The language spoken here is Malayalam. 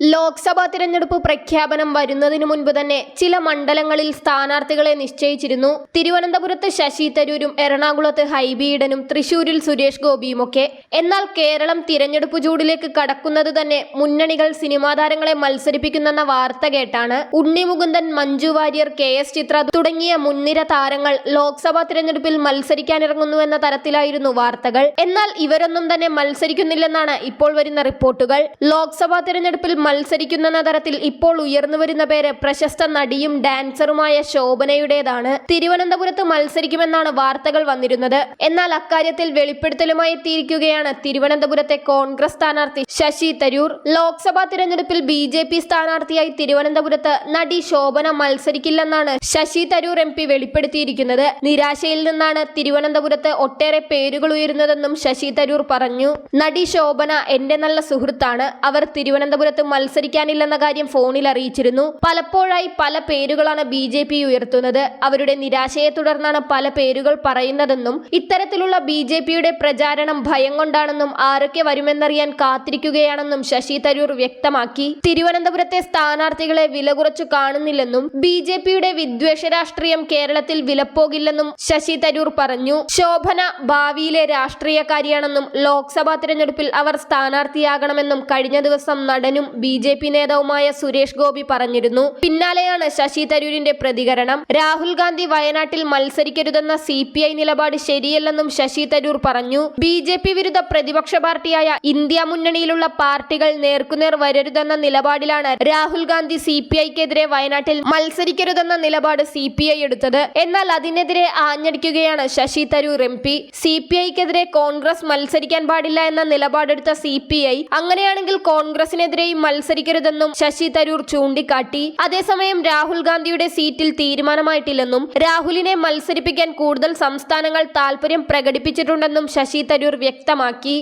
ലോക്സഭാ തിരഞ്ഞെടുപ്പ് പ്രഖ്യാപനം വരുന്നതിനു മുൻപ് തന്നെ ചില മണ്ഡലങ്ങളിൽ സ്ഥാനാർത്ഥികളെ നിശ്ചയിച്ചിരുന്നു. തിരുവനന്തപുരത്ത് ശശി തരൂരും എറണാകുളത്ത് ഹൈബീഡനും തൃശൂരിൽ സുരേഷ് ഗോപിയുമൊക്കെ എന്നാൽ കേരളം തിരഞ്ഞെടുപ്പ് ചൂടിലേക്ക് കടക്കുന്നത് തന്നെ മുന്നണികൾ സിനിമാ താരങ്ങളെ മത്സരിപ്പിക്കുന്നെന്ന വാർത്ത കേട്ടാണ്. ഉണ്ണി മുകുന്ദൻ മഞ്ജു വാര്യർ കെ എസ് ചിത്ര തുടങ്ങിയ മുൻനിര താരങ്ങൾ ലോക്സഭാ തിരഞ്ഞെടുപ്പിൽ മത്സരിക്കാനിറങ്ങുന്നുവെന്ന തരത്തിലായിരുന്നു വാർത്തകൾ. എന്നാൽ ഇവരൊന്നും തന്നെ മത്സരിക്കുന്നില്ലെന്നാണ് ഇപ്പോൾ വരുന്ന റിപ്പോർട്ടുകൾ. ലോക്സഭാ തിരഞ്ഞെടുപ്പിൽ മത്സരിക്കുന്ന തരത്തിൽ ഇപ്പോൾ ഉയർന്നു വരുന്ന പേര് പ്രശസ്ത നടിയും ഡാൻസറുമായ ശോഭനയുടേതാണ്. തിരുവനന്തപുരത്ത് മത്സരിക്കുമെന്നാണ് വാർത്തകൾ വന്നിരുന്നത്. എന്നാൽ അക്കാര്യത്തിൽ വെളിപ്പെടുത്തലുമായി എത്തിയിരിക്കുകയാണ് തിരുവനന്തപുരത്തെ കോൺഗ്രസ് സ്ഥാനാർത്ഥി ശശി തരൂർ. ലോക്സഭാ തിരഞ്ഞെടുപ്പിൽ ബി ജെ പി സ്ഥാനാർത്ഥിയായി തിരുവനന്തപുരത്ത് നടി ശോഭന മത്സരിക്കില്ലെന്നാണ് ശശി തരൂർ എം പി വെളിപ്പെടുത്തിയിരിക്കുന്നത്. നിരാശയിൽ നിന്നാണ് തിരുവനന്തപുരത്ത് ഒട്ടേറെ പേരുകൾ ഉയരുന്നതെന്നും ശശി തരൂർ പറഞ്ഞു. നടി ശോഭന എന്റെ നല്ല സുഹൃത്താണ്. അവർ തിരുവനന്തപുരത്ത് മത്സരിക്കാനില്ലെന്ന കാര്യം ഫോണിൽ അറിയിച്ചിരുന്നു. പലപ്പോഴായി പല പേരുകളാണ് ബി ജെ പി ഉയർത്തുന്നത്. അവരുടെ നിരാശയെ തുടർന്നാണ് പല പേരുകൾ പറയുന്നതെന്നും ഇത്തരത്തിലുള്ള ബി ജെ പിയുടെ പ്രചാരണം ഭയം കൊണ്ടാണെന്നും ആരൊക്കെ വരുമെന്നറിയാൻ കാത്തിരിക്കുകയാണെന്നും ശശി തരൂർ വ്യക്തമാക്കി. തിരുവനന്തപുരത്തെ സ്ഥാനാർത്ഥികളെ വില കുറച്ചു കാണുന്നില്ലെന്നും ബി ജെ പിയുടെ വിദ്വേഷ രാഷ്ട്രീയം കേരളത്തിൽ വിലപ്പോകില്ലെന്നും ശശി തരൂർ പറഞ്ഞു. ശോഭന ഭാവിയിലെ രാഷ്ട്രീയക്കാരിയാണെന്നും ലോക്സഭാ തിരഞ്ഞെടുപ്പിൽ അവർ സ്ഥാനാർത്ഥിയാകണമെന്നും കഴിഞ്ഞ ദിവസം നടനും ബി ജെ പി നേതാവുമായ സുരേഷ് ഗോപി പറഞ്ഞിരുന്നു. പിന്നാലെയാണ് ശശി തരൂരിന്റെ പ്രതികരണം. രാഹുൽ ഗാന്ധി വയനാട്ടിൽ മത്സരിക്കരുതെന്ന സി പി ഐ നിലപാട് ശരിയല്ലെന്നും ശശി തരൂർ പറഞ്ഞു. ബി ജെ പി വിരുദ്ധ പ്രതിപക്ഷ പാർട്ടിയായ ഇന്ത്യ മുന്നണിയിലുള്ള പാർട്ടികൾ നേർക്കുനേർ വരരുതെന്ന നിലപാടിലാണ് രാഹുൽ ഗാന്ധി സി പി ഐക്കെതിരെ വയനാട്ടിൽ മത്സരിക്കരുതെന്ന നിലപാട് സി പി ഐ എടുത്തത്. എന്നാൽ അതിനെതിരെ ആഞ്ഞടിക്കുകയാണ് Shashi Tharoor M P. C P ഐക്കെതിരെ Congress മത്സരിക്കാൻ പാടില്ല എന്ന നിലപാടെടുത്ത സി പി ഐ അങ്ങനെയാണെങ്കിൽ കോൺഗ്രസിനെതിരെയും മത്സരിക്കരുതെന്നും ശശി തരൂർ ചൂണ്ടിക്കാട്ടി. അതേസമയം രാഹുൽ ഗാന്ധിയുടെ സീറ്റിൽ തീരുമാനമായിട്ടില്ലെന്നും രാഹുലിനെ മത്സരിപ്പിക്കാൻ കൂടുതൽ സംസ്ഥാനങ്ങൾ താൽപര്യം പ്രകടിപ്പിച്ചിട്ടുണ്ടെന്നും ശശി തരൂർ വ്യക്തമാക്കി.